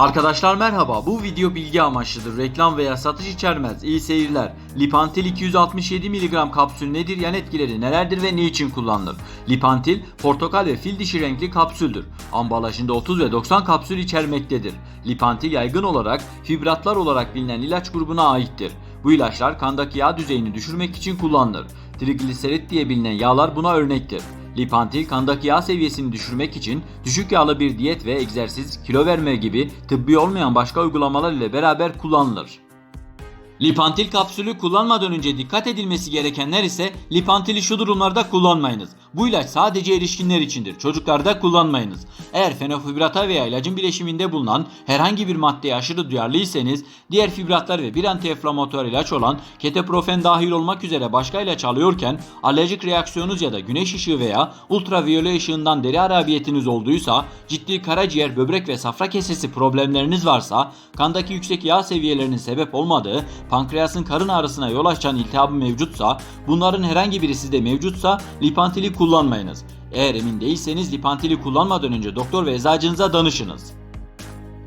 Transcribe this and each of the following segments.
Arkadaşlar merhaba. Bu video bilgi amaçlıdır. Reklam veya satış içermez. İyi seyirler. Lipantil 267 mg kapsül nedir? Yan etkileri nelerdir ve niçin kullanılır? Lipantil portakal ve fil dişi renkli kapsüldür. Ambalajında 30 ve 90 kapsül içermektedir. Lipantil yaygın olarak fibratlar olarak bilinen ilaç grubuna aittir. Bu ilaçlar kandaki yağ düzeyini düşürmek için kullanılır. Trigliserit diye bilinen yağlar buna örnektir. Lipantil kandaki yağ seviyesini düşürmek için düşük yağlı bir diyet ve egzersiz, kilo verme gibi tıbbi olmayan başka uygulamalar ile beraber kullanılır. Lipantil kapsülü kullanmadan önce dikkat edilmesi gerekenler ise lipantili şu durumlarda kullanmayınız. Bu ilaç sadece erişkinler içindir. Çocuklarda kullanmayınız. Eğer fenofibrata veya ilacın bileşiminde bulunan herhangi bir maddeye aşırı duyarlıysanız diğer fibratlar ve bir antiinflamatuar ilaç olan ketoprofen dahil olmak üzere başka ilaç alıyorken alerjik reaksiyonunuz ya da güneş ışığı veya ultraviyole ışığından deri harabiyetiniz olduysa, ciddi karaciğer, böbrek ve safra kesesi problemleriniz varsa, kandaki yüksek yağ seviyelerinin sebep olmadığı pankreasın karın ağrısına yol açan iltihabı mevcutsa, bunların herhangi biri sizde mevcutsa lipantili kullanmayınız. Eğer emin değilseniz lipantili kullanmadan önce doktor ve eczacınıza danışınız.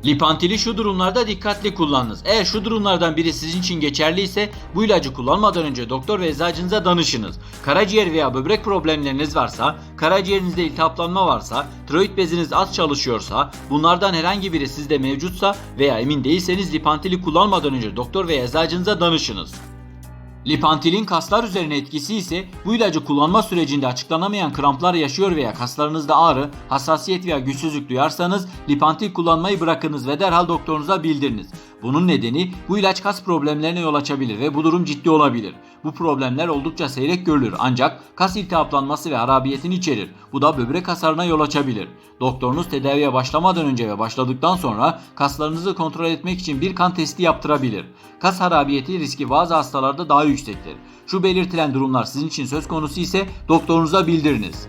Lipantili şu durumlarda dikkatli kullanınız. Eğer şu durumlardan biri sizin için geçerli ise bu ilacı kullanmadan önce doktor ve eczacınıza danışınız. Karaciğer veya böbrek problemleriniz varsa, karaciğerinizde iltihaplanma varsa, tiroid beziniz az çalışıyorsa, bunlardan herhangi biri sizde mevcutsa veya emin değilseniz lipantili kullanmadan önce doktor ve eczacınıza danışınız. Lipantilin kaslar üzerine etkisi ise bu ilacı kullanma sürecinde açıklanamayan kramplar yaşıyor veya kaslarınızda ağrı, hassasiyet veya güçsüzlük duyarsanız lipantil kullanmayı bırakınız ve derhal doktorunuza bildiriniz. Bunun nedeni bu ilaç kas problemlerine yol açabilir ve bu durum ciddi olabilir. Bu problemler oldukça seyrek görülür ancak kas iltihaplanması ve harabiyetini içerir. Bu da böbrek hasarına yol açabilir. Doktorunuz tedaviye başlamadan önce ve başladıktan sonra kaslarınızı kontrol etmek için bir kan testi yaptırabilir. Kas harabiyeti riski bazı hastalarda daha yüksektir. Şu belirtilen durumlar sizin için söz konusu ise doktorunuza bildiriniz.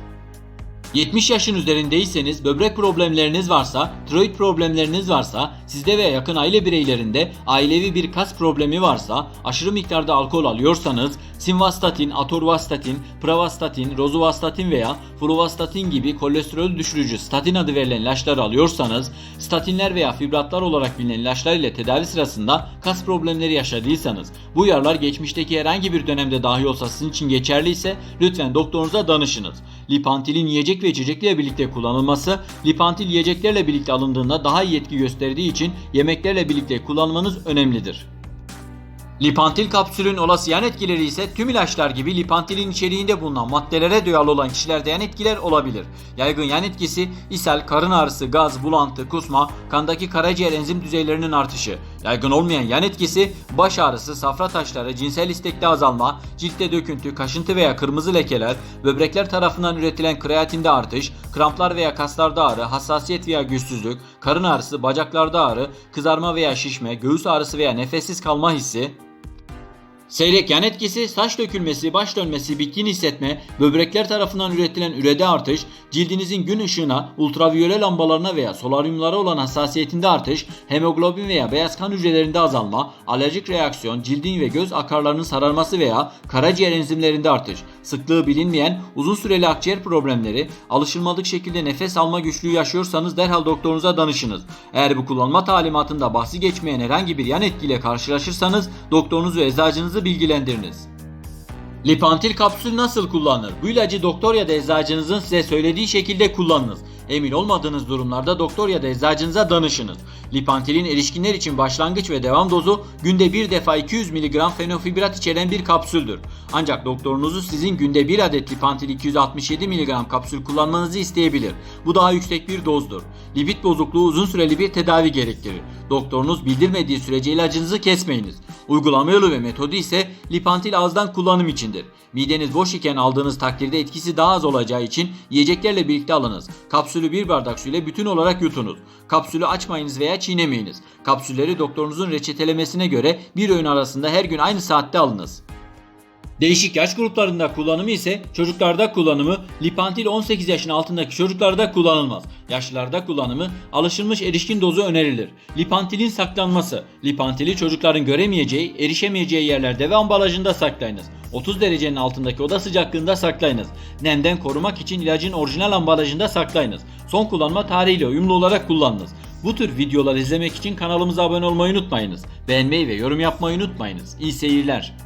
70 yaşın üzerindeyseniz, böbrek problemleriniz varsa, tiroid problemleriniz varsa, sizde veya yakın aile bireylerinde ailevi bir kas problemi varsa, aşırı miktarda alkol alıyorsanız, simvastatin, atorvastatin, pravastatin, rozuvastatin veya fluvastatin gibi kolesterol düşürücü statin adı verilen ilaçları alıyorsanız, statinler veya fibratlar olarak bilinen ilaçlar ile tedavi sırasında kas problemleri yaşadıysanız, bu uyarılar geçmişteki herhangi bir dönemde dahi olsa sizin için geçerliyse lütfen doktorunuza danışınız. Lipantilin yiyecek ve içeceklerle birlikte kullanılması, lipantil yiyeceklerle birlikte alındığında daha iyi etki gösterdiği için yemeklerle birlikte kullanmanız önemlidir. Lipantil kapsülün olası yan etkileri ise tüm ilaçlar gibi lipantilin içeriğinde bulunan maddelere duyarlı olan kişilerde yan etkiler olabilir. Yaygın yan etkisi ishal, karın ağrısı, gaz, bulantı, kusma, kandaki karaciğer enzim düzeylerinin artışı. Yaygın olmayan yan etkisi baş ağrısı, safra taşları, cinsel istekte azalma, ciltte döküntü, kaşıntı veya kırmızı lekeler, böbrekler tarafından üretilen kreatinde artış, kramplar veya kaslarda ağrı, hassasiyet veya güçsüzlük, karın ağrısı, bacaklarda ağrı, kızarma veya şişme, göğüs ağrısı veya nefessiz kalma hissi, Seyrek yan etkisi, saç dökülmesi, baş dönmesi, bitkin hissetme, böbrekler tarafından üretilen ürede artış, cildinizin gün ışığına, ultraviyole lambalarına veya solaryumlara olan hassasiyetinde artış, hemoglobin veya beyaz kan hücrelerinde azalma, alerjik reaksiyon, cildin ve göz akarlarının sararması veya karaciğer enzimlerinde artış, sıklığı bilinmeyen uzun süreli akciğer problemleri, alışılmadık şekilde nefes alma güçlüğü yaşıyorsanız derhal doktorunuza danışınız. Eğer bu kullanma talimatında bahsi geçmeyen herhangi bir yan etkiyle karşılaşırsanız doktorunuzu ve eczacınızı bilgilendiriniz. Lipantil kapsül nasıl kullanılır? Bu ilacı doktor ya da eczacınızın size söylediği şekilde kullanınız. Emin olmadığınız durumlarda doktor ya da eczacınıza danışınız. Lipantilin erişkinler için başlangıç ve devam dozu günde bir defa 200 mg fenofibrat içeren bir kapsüldür. Ancak doktorunuzu sizin günde bir adet lipantil 267 mg kapsül kullanmanızı isteyebilir. Bu daha yüksek bir dozdur. Lipid bozukluğu uzun süreli bir tedavi gerektirir. Doktorunuz bildirmediği sürece ilacınızı kesmeyiniz. Uygulama yolu ve metodu ise lipantil ağızdan kullanım içindir. Mideniz boş iken aldığınız takdirde etkisi daha az olacağı için yiyeceklerle birlikte alınız. Kapsülü bir bardak suyla bütün olarak yutunuz. Kapsülü açmayınız veya çiğnemeyiniz. Kapsülleri doktorunuzun reçetelemesine göre bir öğün arasında her gün aynı saatte alınız. Değişik yaş gruplarında kullanımı ise çocuklarda kullanımı lipantil 18 yaşın altındaki çocuklarda kullanılmaz. Yaşlılarda kullanımı alışılmış erişkin dozu önerilir. Lipantilin saklanması. Lipantili çocukların göremeyeceği, erişemeyeceği yerlerde ve ambalajında saklayınız. 30 derecenin altındaki oda sıcaklığında saklayınız. Nemden korumak için ilacın orijinal ambalajında saklayınız. Son kullanma tarihiyle uyumlu olarak kullanınız. Bu tür videolar izlemek için kanalımıza abone olmayı unutmayınız. Beğenmeyi ve yorum yapmayı unutmayınız. İyi seyirler.